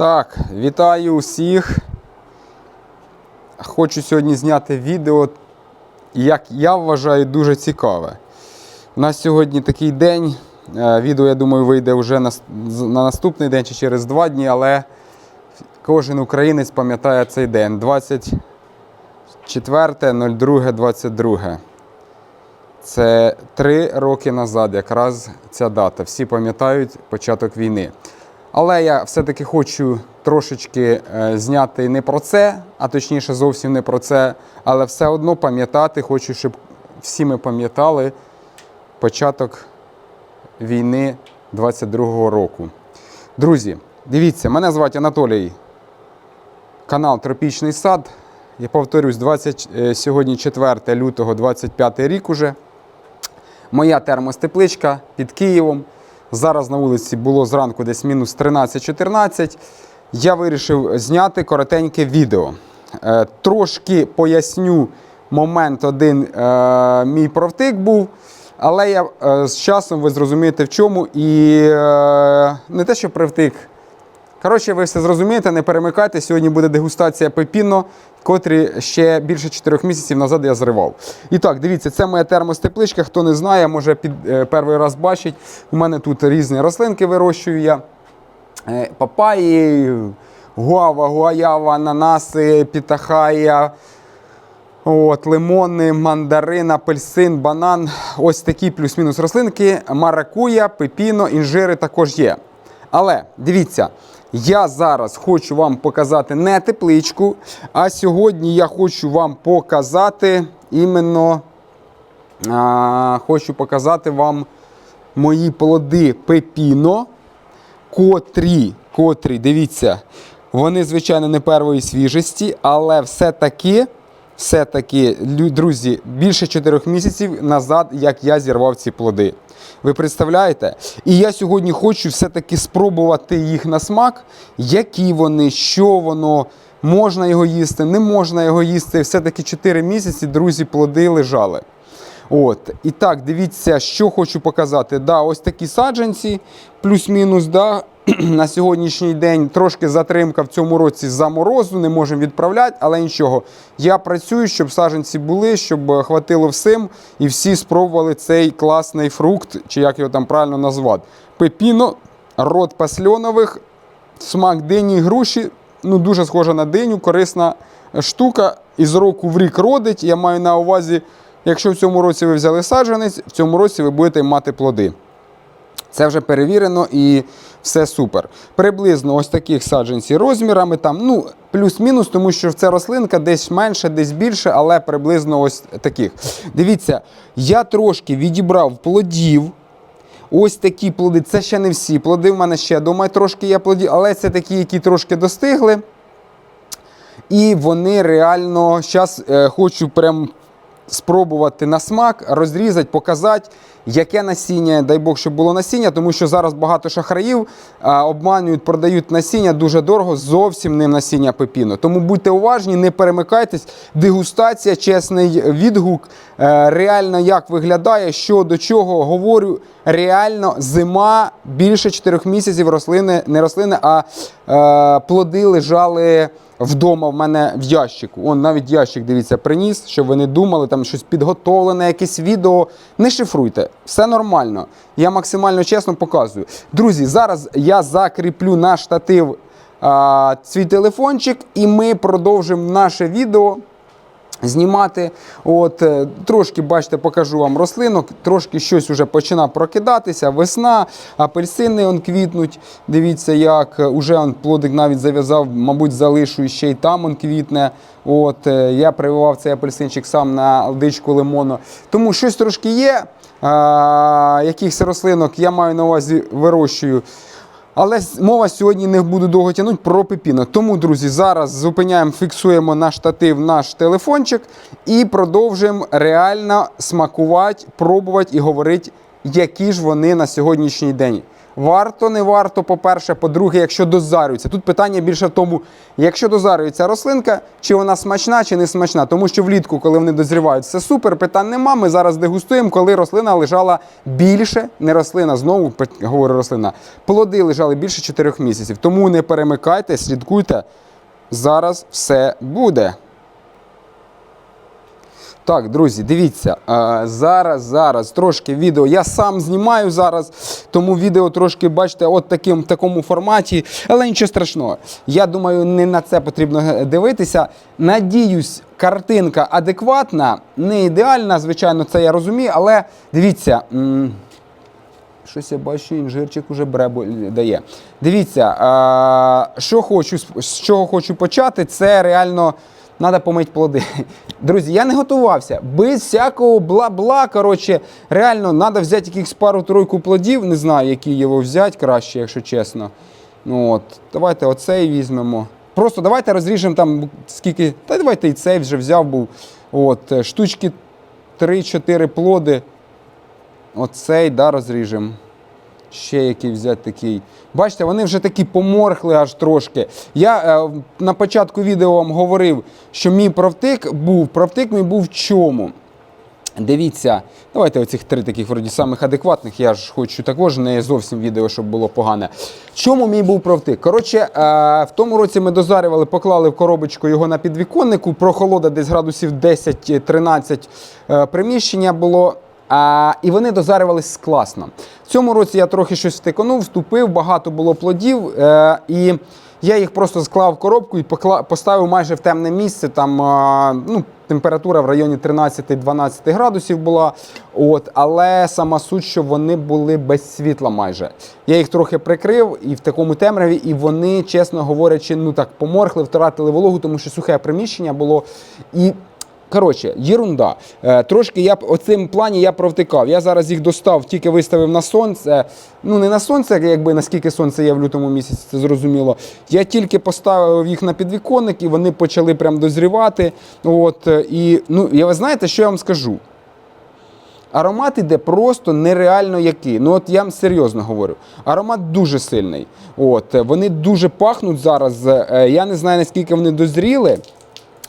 Так, вітаю усіх. Хочу сьогодні зняти відео, як я вважаю, дуже цікаве. У нас сьогодні такий день. е, Відео, я думаю, вийде вже на, на наступний день чи через два дні, але кожен українець пам'ятає цей день. 24.02.22. Це три роки назад, якраз ця дата. Всі пам'ятають початок війни. Але я все-таки хочу трошечки е, зняти не про це, а точніше зовсім не про це, але все одно пам'ятати, хочу, щоб всі ми пам'ятали початок війни 22-го року. Друзі, дивіться, мене звати Анатолій, канал Тропічний сад. Я повторюсь, 20, е, сьогодні 4 лютого 25 рік уже. Моя термостепличка під Києвом. Зараз на вулиці було зранку десь мінус 13-14. Я вирішив зняти коротеньке відео. Е, трошки поясню момент один е, мій провтик був. Але я е, з часом ви зрозумієте в чому. І не те, що привтик. Коротше, ви все зрозумієте, не перемикайте. Сьогодні буде дегустація пепіно, котрі ще більше 4 місяців назад я зривав. І так, дивіться, це моя термостепличка. Хто не знає, може під е, перший раз бачить. У мене тут різні рослинки вирощую я. Е, Папаї, гуава, гуаява, ананаси, пітахая. От, лимони, мандарин, апельсин, банан. Ось такі плюс-мінус рослинки. Маракуя, пепіно, інжири також є. Але дивіться, я зараз хочу вам показати не тепличку, а сьогодні я хочу вам показати іменно а, хочу показати вам мої плоди пепіно, котрі, котрі, дивіться, вони, звичайно, не первої свіжості, але все-таки, все-таки, друзі, більше 4 місяців назад, як я зірвав ці плоди. Ви представляєте? І я сьогодні хочу все-таки спробувати їх на смак, які вони, що воно, можна його їсти, не можна його їсти. Все-таки 4 місяці, друзі, плоди лежали. От. І так, дивіться, що хочу показати. Да, ось такі саджанці, плюс-мінус, да, на сьогоднішній день трошки затримка в цьому році за морозу, не можемо відправляти, але нічого. Я працюю, щоб саджанці були, щоб е, хватило всім, і всі спробували цей класний фрукт, чи як його там правильно назвати. Пепіно, род пасльонових, смак дині груші. Ну, дуже схожа на диню, корисна штука. Із року в рік родить. Я маю на увазі, якщо в цьому році ви взяли саджанець, в цьому році ви будете мати плоди. Це вже перевірено і все супер. Приблизно ось таких саджанців розмірами, там, ну, плюс-мінус, тому що це рослинка десь менше, десь більше, але приблизно ось таких. Дивіться, я трошки відібрав плодів. Ось такі плоди. Це ще не всі плоди. В мене ще думаю, трошки є плодів, але це такі, які трошки достигли. І вони реально зараз е, хочу прям спробувати на смак, розрізати, показати, яке насіння, дай Бог, щоб було насіння, тому що зараз багато шахраїв обманюють, продають насіння дуже дорого, зовсім не насіння пепіно. Тому будьте уважні, не перемикайтесь. Дегустація, чесний відгук, е, реально як виглядає, що до чого говорю. Реально зима більше 4 місяців рослини, не рослини, а е, плоди лежали вдома в мене в ящику. Он навіть ящик, дивіться, приніс, щоб ви не думали, там щось підготовлене, якесь відео. Не шифруйте, все нормально. Я максимально чесно показую. Друзі, зараз я закріплю на штатив а, свій телефончик, і ми продовжимо наше відео. Знімати, от е, трошки бачите, покажу вам рослинок, трошки щось вже починає прокидатися. Весна, апельсини он квітнуть. Дивіться, як е, уже он плодик навіть зав'язав, мабуть, залишу ще й там он квітне. От е, я прививав цей апельсинчик сам на лдичку лимону. Тому щось трошки є. Якихось рослинок я маю на увазі вирощую. Але мова сьогодні не буду довго тягнути про пепіно. Тому, друзі, зараз зупиняємо, фіксуємо на штатив наш телефончик і продовжуємо реально смакувати, пробувати і говорити, які ж вони на сьогоднішній день. Варто, не варто, по-перше, по-друге, якщо дозарюється. Тут питання більше в тому, якщо дозарюється рослинка, чи вона смачна, чи не смачна. Тому що влітку, коли вони дозрівають, все супер, питань нема. Ми зараз дегустуємо, коли рослина лежала більше, не рослина, знову говорю рослина. Плоди лежали більше 4 місяців. Тому не перемикайте, слідкуйте. Зараз все буде. Так, друзі, дивіться, зараз, зараз трошки відео. Я сам знімаю зараз, тому відео трошки, бачите, от таким, в такому форматі. Але нічого страшного. Я думаю, не на це потрібно е, дивитися. Надіюсь, картинка адекватна, не ідеальна, звичайно, це я розумію, але дивіться. Щось я бачу, інжирчик уже бребу дає. Дивіться, що хочу, з чого хочу почати, це реально треба помити плоди. Друзі, я не готувався. Без всякого бла-бла. Коротше, реально, треба взяти якихось пару-тройку плодів. Не знаю, які його взяти краще, якщо чесно. Ну, от, Давайте оцей візьмемо. Просто давайте розріжемо там скільки. Та давайте і цей вже взяв був. От, е, штучки 3-4 плоди. Оцей, да, розріжемо. Ще який взяти такий. Бачите, вони вже такі поморхли аж трошки. Я е, на початку відео вам говорив, що мій правтик був. Правтик мій був в чому? Дивіться, давайте оцих три таких вроді самих адекватних. Я ж хочу також не зовсім відео, щоб було погане. В чому мій був правтик? Коротше, е, в тому році ми дозарювали, поклали в коробочку його на підвіконнику. Прохолода десь градусів 10-13 е, приміщення було. А, і вони дозарювались класно. В цьому році я трохи щось втиконув, вступив, багато було плодів. Е, і я їх просто склав в коробку і поставив майже в темне місце. Там а, ну, температура в районі 13-12 градусів була. От, але сама суть, що вони були без світла майже. Я їх трохи прикрив і в такому темряві, і вони, чесно говорячи, ну так поморхли, втратили вологу, тому що сухе приміщення було. І Коротше, єрунда. Е, трошки я б оцим плані я провтикав. Я зараз їх достав, тільки виставив на сонце. Ну, не на сонце, якби наскільки сонце є в лютому місяці, це зрозуміло. Я тільки поставив їх на підвіконник, і вони почали прям дозрівати. От, е, і ну, я ви знаєте, що я вам скажу? Аромат іде просто нереально який. Ну от я вам серйозно говорю. Аромат дуже сильний. От, е, вони дуже пахнуть зараз. Я не знаю, наскільки вони дозріли.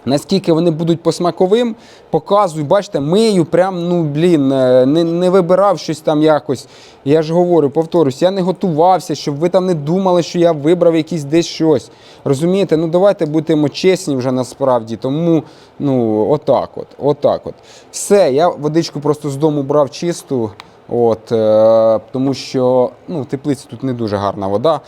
Наскільки вони будуть по смаковим, показую, бачите, мию, прям, ну блін, е, не, не вибирав щось там якось. Я ж говорю, повторюсь, я не готувався, щоб ви там не думали, що я вибрав якийсь десь щось. Розумієте, ну давайте будемо чесні вже насправді. Тому, ну, отак от, отак от. Все, я водичку просто з дому брав чисту, от, е, тому що ну, в теплиці тут не дуже гарна вода.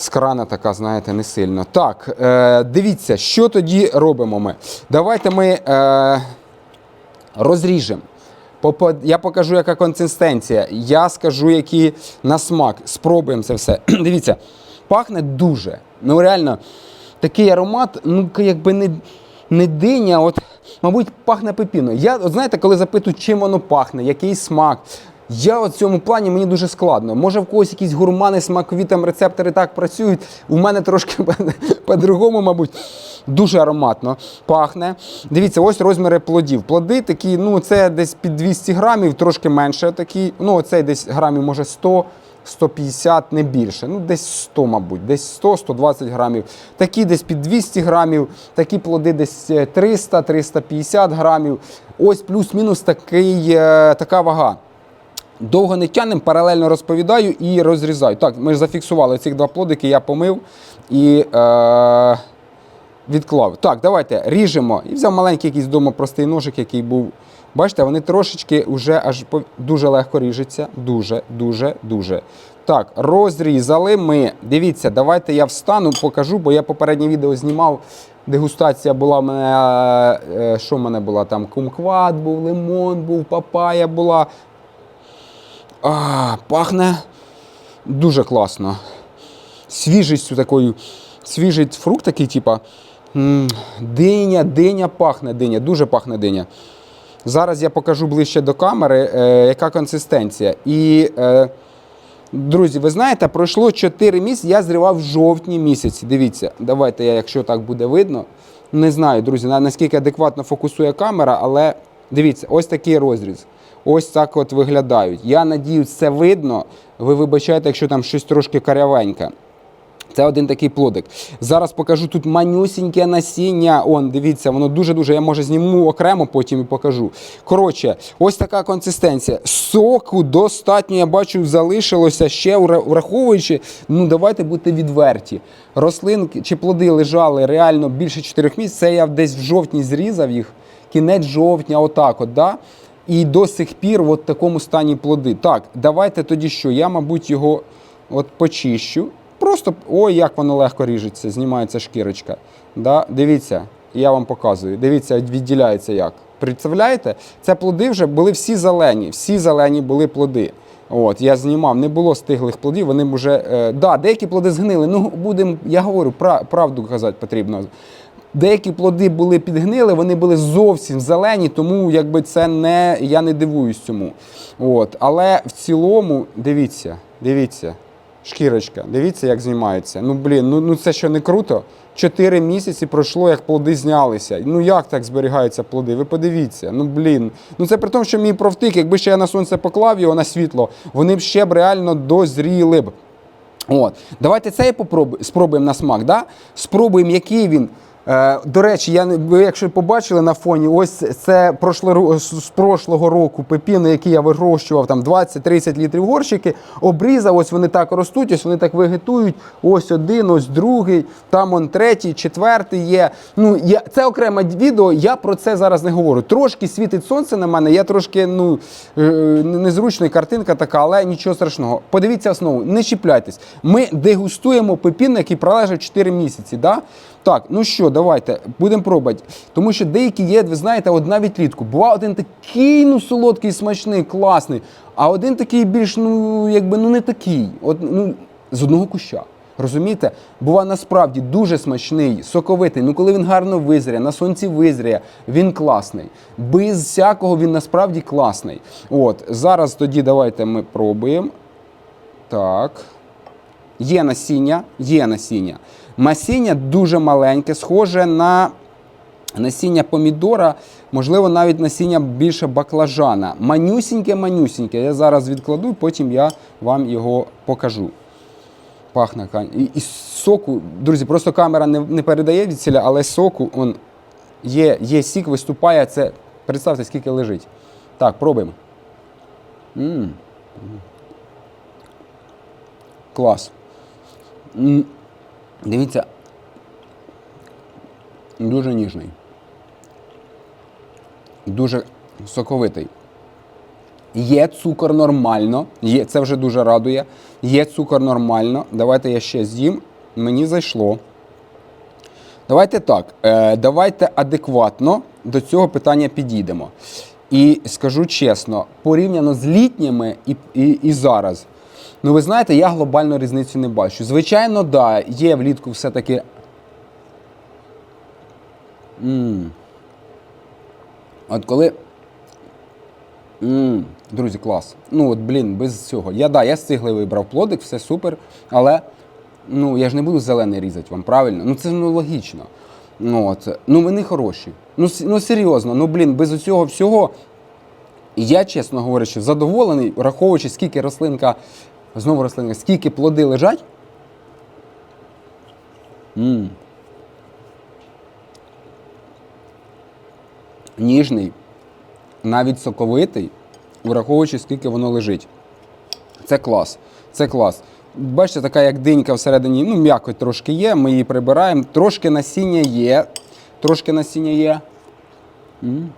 З крана така, знаєте, не сильно. Так, е, дивіться, що тоді робимо ми. Давайте ми е, розріжемо. Я покажу, яка консистенція. Я скажу, які на смак. Спробуємо це все. Дивіться, пахне дуже. Ну, реально, такий аромат, ну, якби не, не диня, от, мабуть, пахне пепіною. Я, от знаєте, коли запитую, чим воно пахне, який смак. Я от в цьому плані мені дуже складно. Може, в когось якісь гурмани, смакові там рецептори так працюють. У мене трошки по-другому, мабуть. Дуже ароматно пахне. Дивіться, ось розміри плодів. Плоди такі, ну це десь під 200 грамів, трошки менше такі. Ну, оцей десь грамів, може 100. 150, не більше. Ну, десь 100, мабуть, десь 100-120 грамів. Такі десь під 200 грамів, такі плоди десь 300-350 грамів. Ось плюс-мінус такий, е, така вага. Довго не тянем, паралельно розповідаю і розрізаю. Так, ми ж зафіксували ці два плодики, я помив і е, відклав. Так, давайте ріжемо. І взяв маленький якийсь вдома простий ножик, який був. Бачите, вони трошечки вже аж дуже легко ріжуться. Дуже, дуже, дуже. Так, розрізали ми. Дивіться, давайте я встану, покажу, бо я попереднє відео знімав. Дегустація була в мене. е, Що в мене була там? Кумкват був, лимон був, папая була. А, пахне дуже класно. Свіжістю такою. Свіжий фрукт такий, типа. Диня, диня пахне диня, дуже пахне диня. Зараз я покажу ближче до камери, е, яка консистенція. І, е, друзі, ви знаєте, пройшло 4 місяці, я зривав в жовтні місяці. Дивіться, давайте я, якщо так буде видно. Не знаю, друзі, наскільки адекватно фокусує камера, але дивіться, ось такий розріз. Ось так от виглядають. Я надію, це видно. ви вибачаєте, якщо там щось трошки карявеньке. Це один такий плодик. Зараз покажу тут манюсіньке насіння. Он, дивіться, воно дуже-дуже. Я може зніму окремо, потім і покажу. Коротше, ось така консистенція. Соку достатньо, я бачу, залишилося ще враховуючи. Ну, давайте бути відверті. Рослинки чи плоди лежали реально більше 4 місяців. Це я десь в жовтні зрізав їх. Кінець жовтня, отак, от, да? І до сих пір в такому стані плоди. Так, давайте тоді що? Я, мабуть, його от почищу. Просто ой, як воно легко ріжеться, знімається шкірочка. Да? Дивіться, я вам показую. Дивіться, відділяється як. Представляєте? Це плоди вже були всі зелені, всі зелені були плоди. От, я знімав, не було стиглих плодів, вони вже. Е, да, деякі плоди згнили. Ну, будемо, я говорю, пра- правду казати потрібно. Деякі плоди були підгнили, вони були зовсім зелені, тому якби це не я не дивуюсь цьому. От. Але в цілому, дивіться, дивіться, шкірочка, дивіться, як знімається. Ну блін, ну, ну це що не круто? Чотири місяці пройшло, як плоди знялися. Ну як так зберігаються плоди? Ви подивіться. Ну блін. Ну це при тому, що мій провтик, якби ще я на сонце поклав його на світло, вони б ще б реально дозріли б. От. Давайте цей попробуємо, спробуємо на смак. Да? Спробуємо, який він. Е, до речі, я, ви якщо побачили на фоні, ось це прошло, з прошлого року пепіни, які я вирощував там 20-30 літрів горщики, обрізав, ось вони так ростуть, ось вони так вегетують. Ось один, ось другий, там он третій, четвертий є. Ну, я, це окреме відео, я про це зараз не говорю. Трошки світить сонце на мене, я трошки ну, е, незручна картинка така, але нічого страшного. Подивіться основу, не чіпляйтесь. Ми дегустуємо пепін, який пролежав 4 місяці. Да? Так, ну що, давайте, будемо пробувати. Тому що деякі є, ви знаєте, от навіть літку. Буває один такий ну, солодкий, смачний, класний, а один такий більш, ну, якби ну не такий. От, ну, з одного куща. Розумієте? Буває насправді дуже смачний, соковитий. Ну коли він гарно визріє, на сонці визріє, він класний. Без всякого він насправді класний. От, зараз тоді давайте ми пробуємо. Так. Є насіння, є насіння. Насіння дуже маленьке, схоже на насіння помідора, можливо, навіть насіння більше баклажана. Манюсіньке-манюсіньке. Я зараз відкладу, потім я вам його покажу. Пахне. І, і соку, друзі, просто камера не, не передає від ціля, але соку он, є, є сік, виступає. Це представте, скільки лежить. Так, пробуємо. м Клас. М, Дивіться. Дуже ніжний. Дуже соковитий. Є цукор нормально, є, це вже дуже радує. Є цукор нормально. Давайте я ще з'їм. Мені зайшло. Давайте так. Е, давайте адекватно до цього питання підійдемо. І скажу чесно, порівняно з літніми і, і, і зараз. Ну, ви знаєте, я глобальну різницю не бачу. Звичайно, да, є влітку все-таки. От коли. м Друзі, клас. Ну от, блін, без цього. Я да, я з цигли вибрав плодик, все супер. Але ну, я ж не буду зелений різати вам, правильно? Ну це ну, логічно. Ну, от. ну вони хороші. Ну, ну серйозно, ну блін, без цього всього. Я, чесно говорячи, задоволений, враховуючи, скільки рослинка, знову рослинка, скільки плоди лежать. м Ніжний, навіть соковитий, враховуючи, скільки воно лежить. Це клас. Це клас. Бачите, така як динька всередині, ну, м'яко трошки є, ми її прибираємо. Трошки насіння є. Трошки насіння є. М.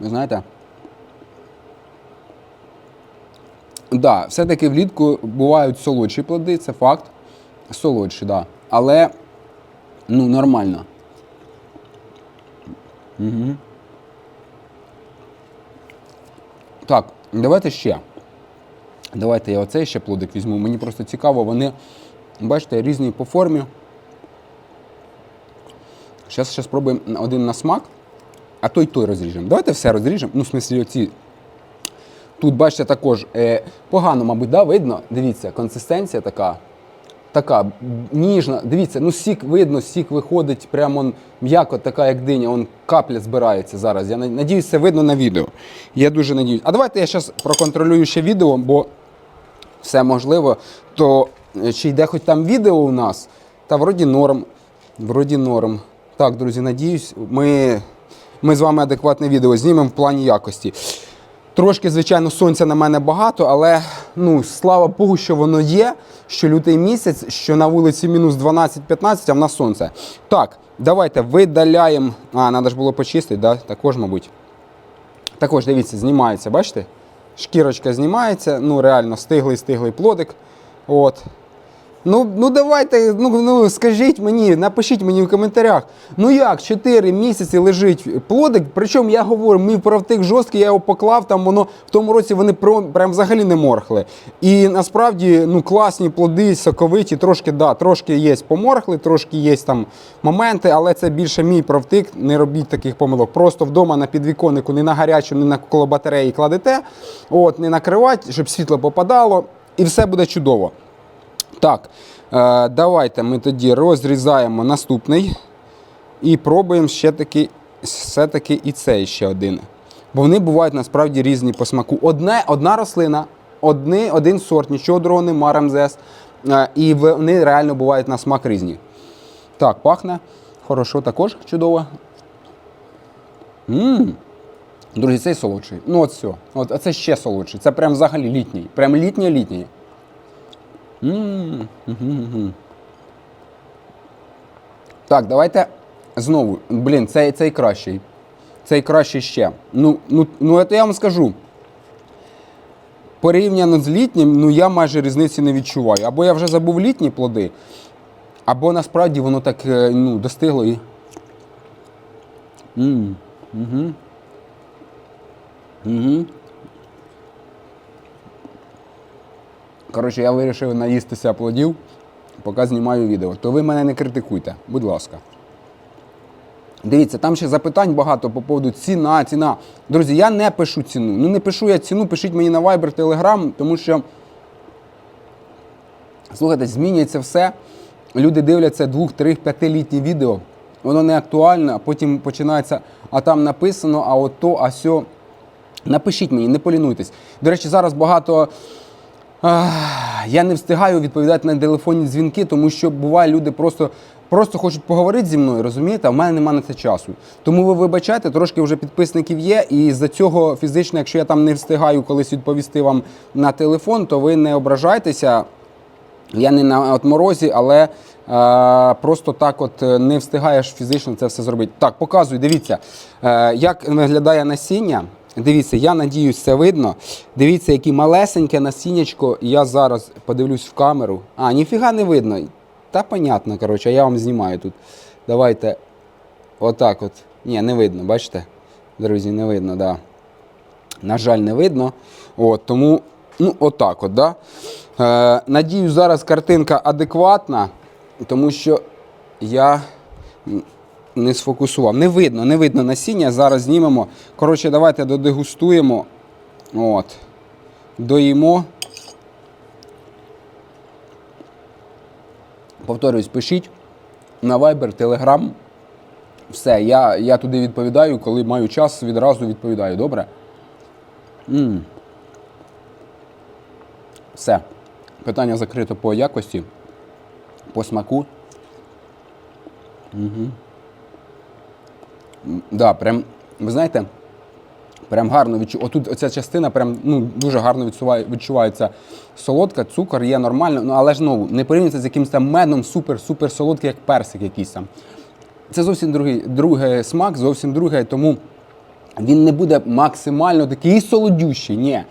Ви знаєте? Так, да, все-таки влітку бувають солодші плоди, це факт. Солодші. Да. Але ну, нормально. Угу. Так, давайте ще. Давайте я оцей ще плодик візьму. Мені просто цікаво, вони, бачите, різні по формі. Зараз ще спробуємо один на смак, а той той розріжемо. Давайте все розріжемо. Ну, в смислі, оці. Тут, бачите, також е, погано, мабуть, да, видно. Дивіться, консистенція така. така ніжна. Дивіться, ну сік видно, сік виходить прямо м'яко, така як диня, он капля збирається зараз. Я на- надіюсь, це видно на відео. Я дуже надіюсь. А давайте я зараз проконтролюю ще відео, бо все можливо. То е, чи йде хоч там відео у нас? Та вроді норм. Вроді норм. Так, друзі, надіюсь, ми, ми з вами адекватне відео знімемо в плані якості. Трошки, звичайно, сонця на мене багато, але ну, слава Богу, що воно є, що лютий місяць, що на вулиці мінус 12-15, а в нас сонце. Так, давайте видаляємо. А, треба ж було почистити, да? також, мабуть. Також, дивіться, знімається, бачите? Шкірочка знімається, ну реально стиглий стиглий плодик. От. Ну, ну давайте, ну, ну скажіть мені, напишіть мені в коментарях. Ну як, 4 місяці лежить плодик, причому я говорю, мій правтик жорсткий, я його поклав, там воно в тому році вони про, прям взагалі не морхли. І насправді ну, класні плоди, соковиті, трошки, да, трошки є поморхли, трошки є там моменти, але це більше мій правтик, не робіть таких помилок. Просто вдома на підвіконнику, не на гарячу, не на коло батареї кладете, от, не накривати, щоб світло попадало, і все буде чудово. Так, е, давайте ми тоді розрізаємо наступний і пробуємо ще таки, все-таки і цей ще один. Бо вони бувають насправді різні по смаку. Одне, одна рослина, одни, один сорт, нічого другого нема, рамзес. Е, і вони реально бувають на смак різні. Так, пахне. Хорошо, також чудово. М. Друзі, цей солодший. Ну, от все. От, а це ще солодший. Це прям взагалі літній. Прям літній-літній. Так, давайте знову. Блін, цей, цей кращий. Цей кращий ще. Ну, ну, ну, це я вам скажу. Порівняно з літнім, ну я майже різниці не відчуваю. Або я вже забув літні плоди, або насправді воно так е, ну, достигло і. Угу. Угу. Коротше, я вирішив наїстися плодів, поки знімаю відео. То ви мене не критикуйте, будь ласка. Дивіться, там ще запитань багато по поводу ціна, ціна. Друзі, я не пишу ціну. Ну не пишу я ціну, пишіть мені на Viber, Telegram, тому що, слухайте, змінюється все. Люди дивляться двох, трьох, п'ятилітні відео. Воно не актуальне, а потім починається, а там написано, а от то, а сьо. Напишіть мені, не полінуйтесь. До речі, зараз багато. Я не встигаю відповідати на телефонні дзвінки, тому що буває, люди просто, просто хочуть поговорити зі мною, розумієте? А в мене немає на це часу. Тому ви вибачайте, трошки вже підписників є, і з-за цього фізично, якщо я там не встигаю колись відповісти вам на телефон, то ви не ображайтеся. Я не на отморозі, але е, просто так от е, не встигаєш фізично це все зробити. Так, показую, дивіться, е, як виглядає насіння. Дивіться, я надіюсь, це видно. Дивіться, яке малесеньке насіннячко. Я зараз подивлюсь в камеру. А, ніфіга не видно. Та понятно, коротше, я вам знімаю тут. Давайте. Отак от. Ні, не видно, бачите? Друзі, не видно. Да. На жаль, не видно. От, тому, ну, отак от, да. Е, надію, зараз картинка адекватна, тому що я не сфокусував. Не видно, не видно насіння. Зараз знімемо. Коротше, давайте додегустуємо. От. Доїмо. Повторюсь, пишіть на Viber, Telegram. Все, я, я туди відповідаю, коли маю час, відразу відповідаю. Добре? м Все. Питання закрито по якості, по смаку. Угу. Да, прям, ви знаєте, прям гарно відчувається. Отут оця частина прям ну, дуже гарно відчуває, відчувається солодка, цукор є нормально, ну але ж знову не порівнюється з якимось там медом супер-супер солодкий, як персик якийсь там. Це зовсім другий, другий смак, зовсім другий, тому він не буде максимально такий солодющий. Ні,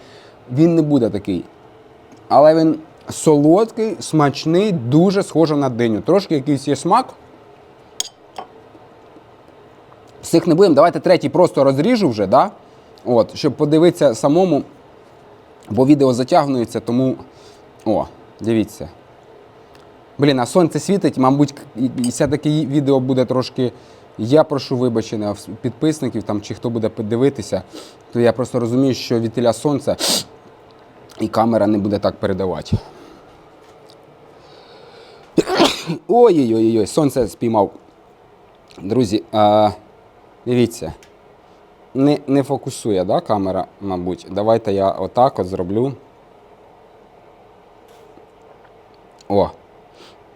він не буде такий. Але він солодкий, смачний, дуже схожий на диню. Трошки якийсь є смак. Всіх не будемо. Давайте третій просто розріжу вже, да? От, щоб подивитися самому, бо відео затягнується, тому. О, дивіться. Блін, а сонце світить, мабуть, все-таки відео буде трошки. Я прошу вибачення підписників там, чи хто буде подивитися, то я просто розумію, що від сонця і камера не буде так передавати. Ой-ой-ой, сонце спіймав. Друзі, а, дивіться. Не, не фокусує, да, камера, мабуть. Давайте я отак от зроблю. О.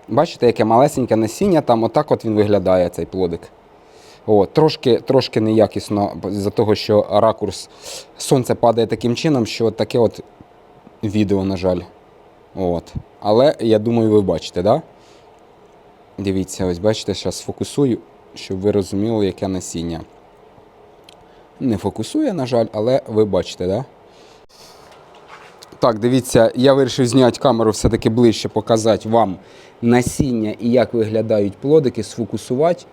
Бачите, яке малесеньке насіння, там отак от він виглядає, цей плодик. О, трошки, трошки неякісно, з-за того, що ракурс сонце падає таким чином, що таке от відео, на жаль. От. Але я думаю, ви бачите? Да? Дивіться, ось бачите, зараз фокусую, щоб ви розуміли, яке насіння. Не фокусує, на жаль, але ви бачите? Да? Так, дивіться, я вирішив зняти камеру все-таки ближче, показати вам насіння і як виглядають плодики, сфокусувати.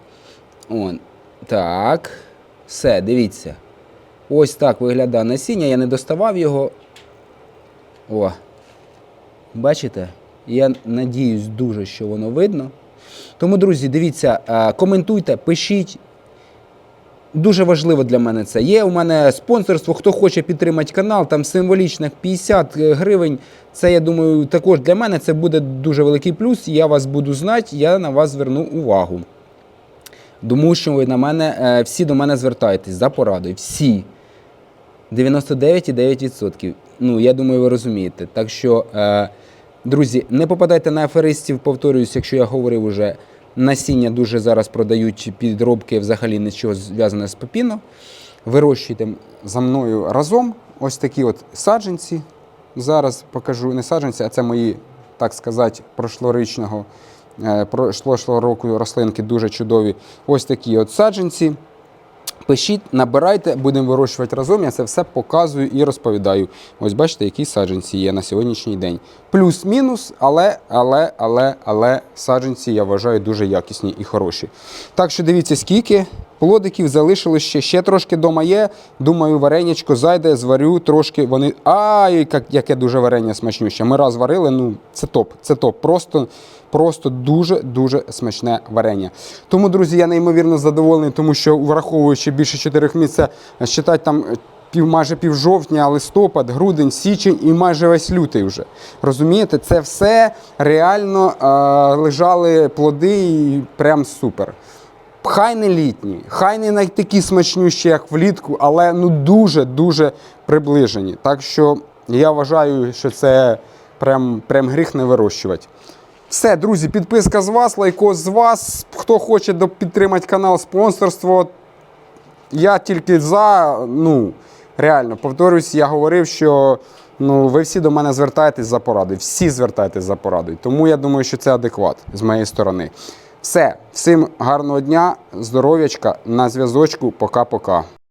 Он. Так. Все, дивіться. Ось так виглядає насіння. Я не доставав його. О. Бачите? Я надіюсь дуже, що воно видно. Тому, друзі, дивіться, е, коментуйте, пишіть. Дуже важливо для мене це. Є у мене спонсорство, хто хоче підтримати канал, там символічних 50 гривень. Це, я думаю, також для мене це буде дуже великий плюс. Я вас буду знати, я на вас зверну увагу. Тому що ви на мене, е, всі до мене звертаєтесь за порадою. Всі. 99,9%. Ну, я думаю, ви розумієте. Так що, е, друзі, не попадайте на аферистів, повторююсь, якщо я говорив уже. Насіння дуже зараз продають підробки, взагалі нічого зв'язане з пепіно. Вирощуйте за мною разом ось такі от саджанці. Зараз покажу не саджанці, а це мої, так сказати, прошлорічного, е, прошлого року рослинки дуже чудові. Ось такі от саджанці. Пишіть, набирайте, будемо вирощувати разом. Я це все показую і розповідаю. Ось бачите, які саджанці є на сьогоднішній день. Плюс-мінус, але, але, але, але саджанці я вважаю дуже якісні і хороші. Так що дивіться, скільки плодиків залишилось ще. Ще трошки дома є. Думаю, варенячко зайде, зварю трошки. Вони. Ай, яке дуже варення смачнюще. Ми раз варили, ну це топ, це топ. Просто. Просто дуже-дуже смачне варення. Тому, друзі, я неймовірно задоволений, тому що враховуючи більше чотирьох місяців, считати там пів, майже пів жовтня, листопад, грудень, січень і майже весь лютий вже. Розумієте, це все реально е, лежали плоди і прям супер. Хай не літні, хай не такі смачнющі, як влітку, але ну дуже-дуже приближені. Так що я вважаю, що це прям, прям гріх не вирощувати. Все, друзі, підписка з вас, лайкос з вас. Хто хоче підтримати канал спонсорство, я тільки за. Ну, реально, повторюсь, я говорив, що ну, ви всі до мене звертаєтесь за порадою. Всі звертаєтесь за порадою. Тому я думаю, що це адекват з моєї сторони. Все, всім гарного дня, здоров'ячка, на зв'язочку, пока-пока.